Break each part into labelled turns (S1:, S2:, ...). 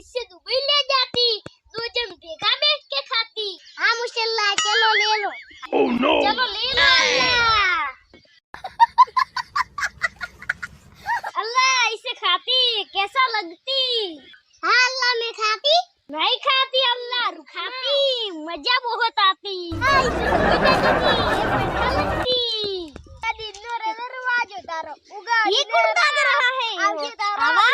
S1: इससे दुबई ले जाती दो जन भेगा बैठ के खाती। हाँ मुशल्ला चलो ले लो। चलो ले लो अल्लाह। अल्लाह इसे खाती कैसा लगती? हाँ अल्लाह मैं खाती। नहीं खाती अल्लाह रू खाती मज़ा बहुत आती। हाँ, इसे दुबई ले जाती, ये कौन भाग रहा है आवा?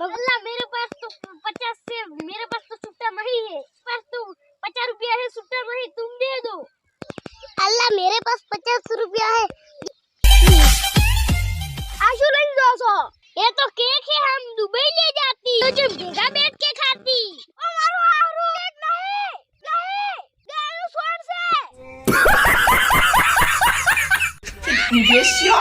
S1: बगला मेरे पास तो पचास से मेरे पास तो सुट्टा नहीं है पास तो पचास रुपया है। सुट्टा नहीं तुम दे दो अल्लाह मेरे पास पचास रुपया है आशु नहीं दो सौ। ये तो केक है, हम दुबई ले जाती। तो जो भेगा बैठ के
S2: 你别笑。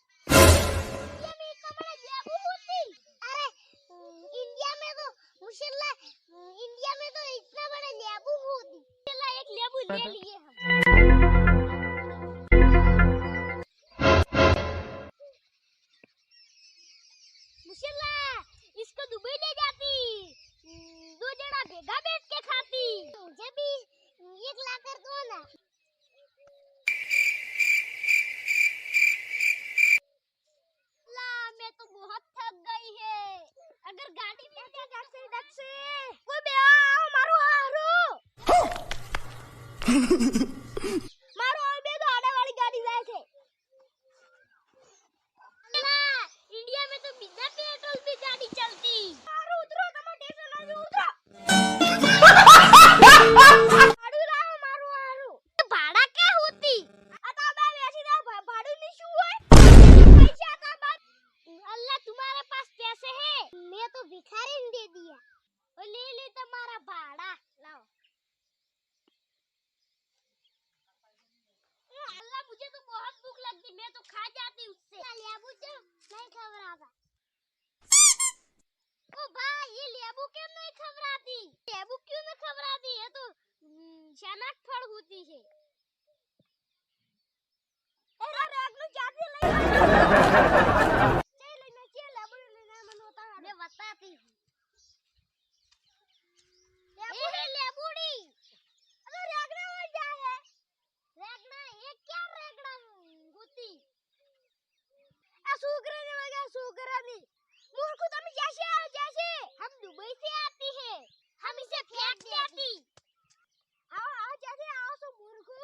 S1: इंडिया में कमरा जाबू होती अरे इंडिया में तो मुशल्ला इंडिया में तो इतना बड़ा लेबू होती मुशल्ला एक लेबू ले लिए दुबई ले जाती। दो जना भेगा बैठ के खाती। मुझे भी एक लाकर दो ना। ला, मैं तो बहुत थक गई है। अगर गाड़ी में क्या डक से डक से। कोई बे आओ मारो हारो। ये लेबू क्यों नहीं खबराती? लेबू क्यों नहीं खबराती? है तो शनाक फल होती है। अरे रात में जाती ले चल लेना चल लेबू लेना मन होता है मैं बताती हूँ। ये है लेबूड़ी। अरे रेगना हो? जाए रेगना ये क्या रेगना होती आ सुगरा ने वगैरह सुगरा नहीं मूर्ख तुम जैसे हो जैसे। हम दुबई से आते हैं। हम इसे फेंक देती आओ आओ जैसे आओ सो मूर्खो।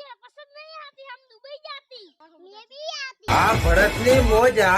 S1: ये पसंद नहीं आती हम दुबई जाती। हाँ, ये भी आती।
S2: आ भरत ने मोजा।